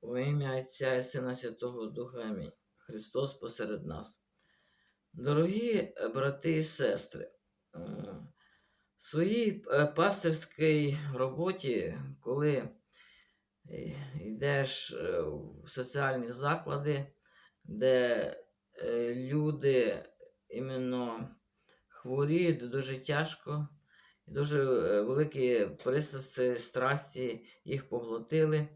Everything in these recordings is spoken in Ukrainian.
Во ім'я Отця і Сина Святого Духа Амінь. Христос посеред нас. Дорогі е, брати і сестри, в своїй е, пастирській роботі, коли е, йдеш в соціальні заклади, де люди іменно хворіють дуже тяжко, дуже великі пристрасті, страсті їх поглотили.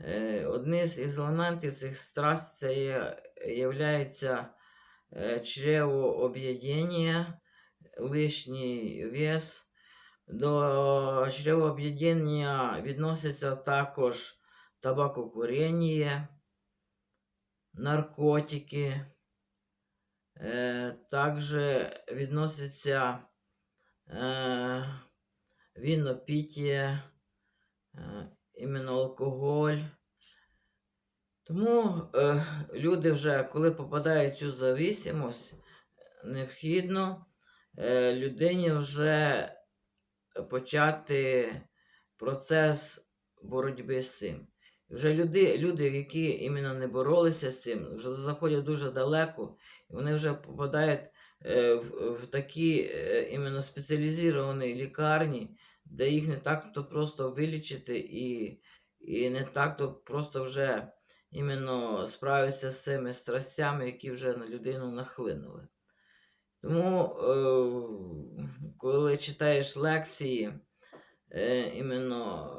Е, Одним із елементів цих страст це є, являється е, чревооб'єднання, лишній вес. До чревооб'єднання відноситься також табакокурення, наркотики, е, також відноситься вінопіття, іменно алкоголь. Тому е, люди вже, коли попадають в цю зависимость, необхідно е, людині вже почати процес боротьби з цим. Вже люди, люди, які іменно не боролися з цим, вже заходять дуже далеко, і вони вже попадають е, в, в такі е, іменно спеціалізовані лікарні, де їх не так то просто вилічити і, і не так то просто вже іменно справитися з цими страстями, які вже на людину нахлинули. Тому, е, коли читаєш лекції, е, іменно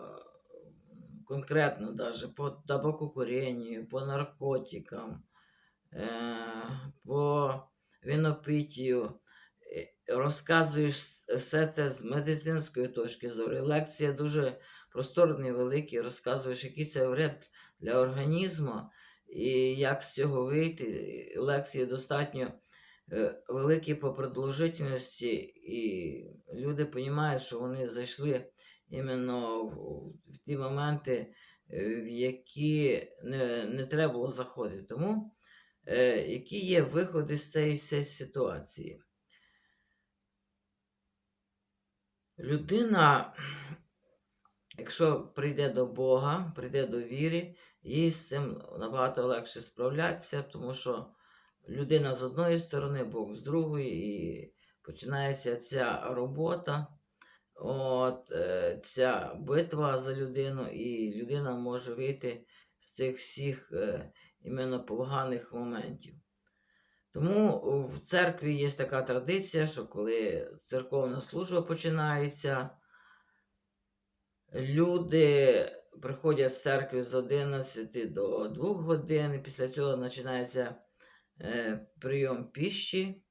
конкретно даже по табакокуренню, по наркотикам, е, по винопиттю, е, розказуєш все це з медицинської точки зору. Лекція дуже просторний, великий, розказуєш, який це вред для організму і як з цього вийти. Лекції достатньо е, великі по продовжительності, і люди розуміють, що вони зайшли іменно в, ті моменти, е, в які не, не треба було заходити. Тому е, які є виходи з цієї ситуації? Людина, якщо прийде до Бога, прийде до віри, їй з цим набагато легше справлятися, тому що людина з одної сторони, Бог з другої, і починається ця робота, от, е, ця битва за людину, і людина може вийти з цих всіх е, іменно поганих моментів. Тому в церкві є така традиція, що коли церковна служба починається, люди приходять з церкви з 11 до 2 годин, і після цього починається е, прийом піщі.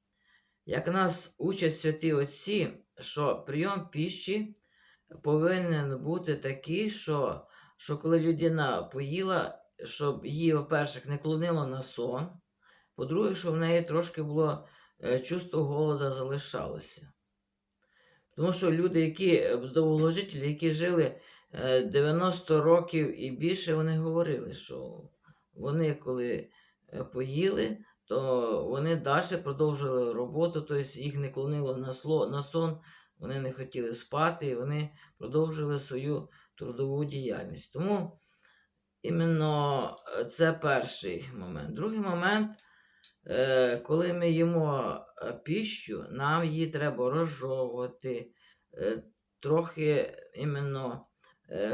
Як нас учать святі отці, що прийом піщі повинен бути такий, що, що коли людина поїла, щоб її, по-перше, не клонило на сон. По-друге, що в неї трошки було е, чувство голода залишалося. Тому що люди, які е, довголожителі, які жили е, 90 років і більше, вони говорили, що вони, коли е, поїли, то вони далі продовжили роботу, тобто їх не клонило на, сло, на сон, вони не хотіли спати, і вони продовжили свою трудову діяльність. Тому іменно е, це перший момент. Другий момент. Е, коли ми їмо е, піщу, нам її треба розжовувати, е, трохи іменно,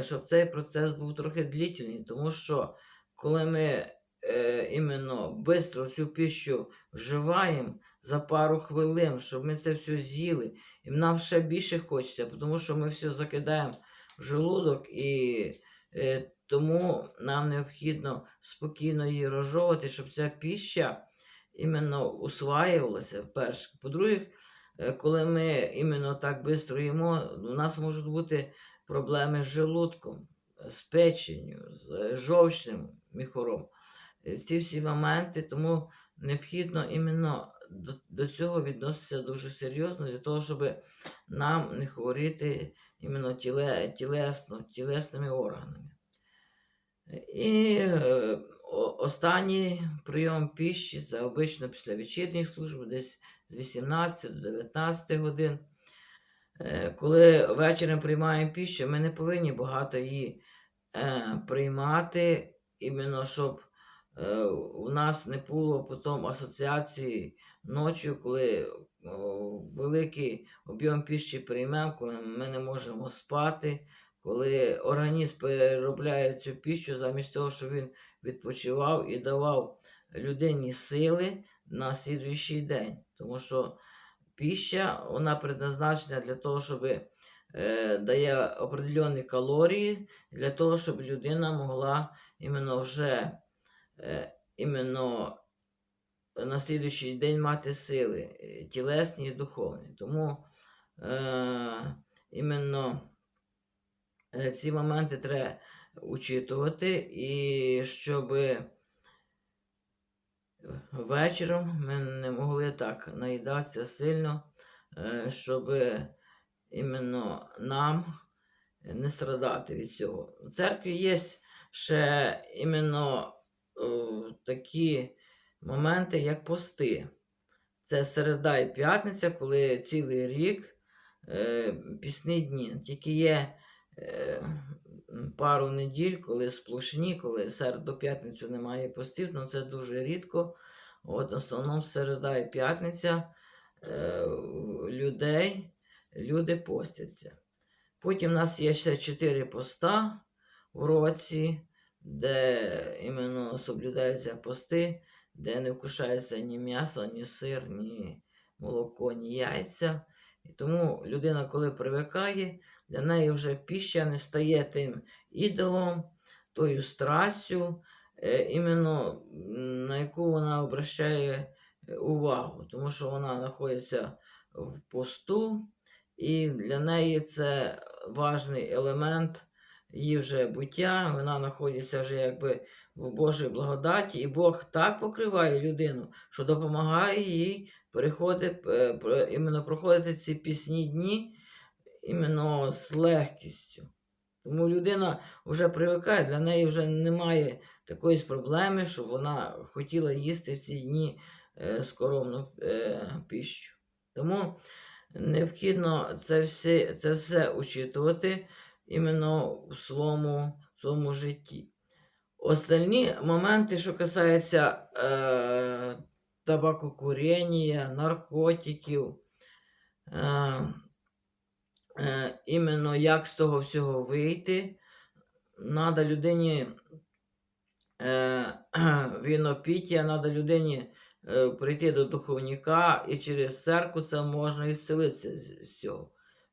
щоб цей процес був трохи длительний, тому що коли ми іменно швидко цю піщу вживаємо за пару хвилин, щоб ми це все з'їли, і нам ще більше хочеться, тому що ми все закидаємо в желудок і тому нам необхідно спокійно її розжовувати, щоб ця піща іменно усваювалося перше. По-друге, е, коли ми іменно так швидко їмо, у нас можуть бути проблеми з желудком, з печенью, з е, жовчним міхором. Е, Ці всі моменти, тому необхідно іменно до, до цього відноситися дуже серйозно, для того, щоб нам не хворіти іменно тіле, тілесно, тілесними органами. І останній прийом піші це обично після вечірньої служби, десь з 18 до 19 годин. Е, Коли вечором приймаємо піщу, ми не повинні багато її е, приймати, іменно щоб е, у нас не було потім асоціації ночі, коли великий об'єм піші приймемо, коли ми не можемо спати, коли організм переробляє цю піщу замість того, щоб він відпочивав і давав людині сили на слідуючий день. Тому що піща вона предназначена для того, щоб е, дає определенні калорії, для того, щоб людина могла іменно вже е, іменно на слідуючий день мати сили е, тілесні і духовні. Тому е, іменно ці моменти треба учитувати, і щоб вечором ми не могли так наїдатися сильно, е, щоб іменно нам не страдати від цього. В церкві є ще іменно е, такі моменти, як пости. Це середа і п'ятниця, коли цілий рік е, пісні дні. Тільки є е, пару неділь, коли сплошні, коли середу п'ятницю немає постів, але це дуже рідко. От в основному середа і п'ятниця е, людей, люди постяться. Потім у нас є ще чотири поста в році, де іменно соблюдаються пости, де не вкушається ні м'ясо, ні сир, ні молоко, ні яйця. І тому людина, коли привикає, для неї вже піща не стає тим ідолом, тою страстю, е, іменно на яку вона обращає е, увагу, тому що вона знаходиться в посту, і для неї це важний елемент її вже буття, вона знаходиться вже якби в Божій благодаті, і Бог так покриває людину, що допомагає їй іменно проходити ці пісні дні іменно з легкістю. Тому людина вже привикає, для неї вже немає такої проблеми, щоб вона хотіла їсти в ці дні е, скоромну е, піщу. Тому необхідно це все, це все учитувати іменно в своєму, в своєму житті. Остальні моменти, що касаються е, табакокурення, наркотиків, е, е, іменно як з того всього вийти, треба людині е, вінопіття, треба людині е, прийти до духовника, і через церкву це можна ісцелитися з цього.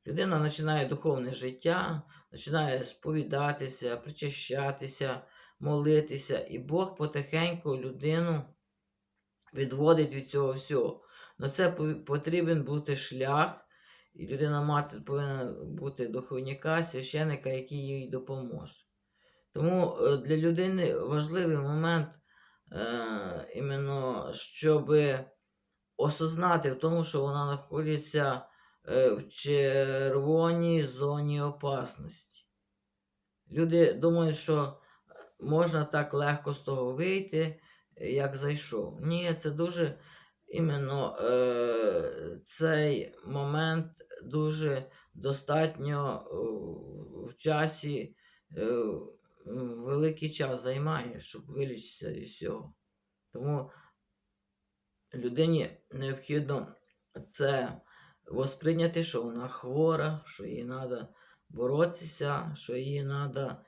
Людина починає духовне життя, починає сповідатися, причащатися, молитися, і Бог потихеньку людину відводить від цього всього. На це потрібен бути шлях, і людина мати повинна бути духовника, священика, який їй допоможе. Тому е, для людини важливий момент е, іменно, щоб осознати в тому, що вона знаходиться е, в червоній зоні опасності. Люди думають, що можна так легко з того вийти, як зайшов. Ні, це дуже іменно е, цей момент дуже достатньо е, в часі. Е, великий час займає, щоб вилічитися із цього. Тому людині необхідно це восприйняти, що вона хвора, що їй треба боротися, що їй треба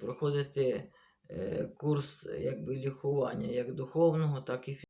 проходити курс якби, лікування як духовного, так і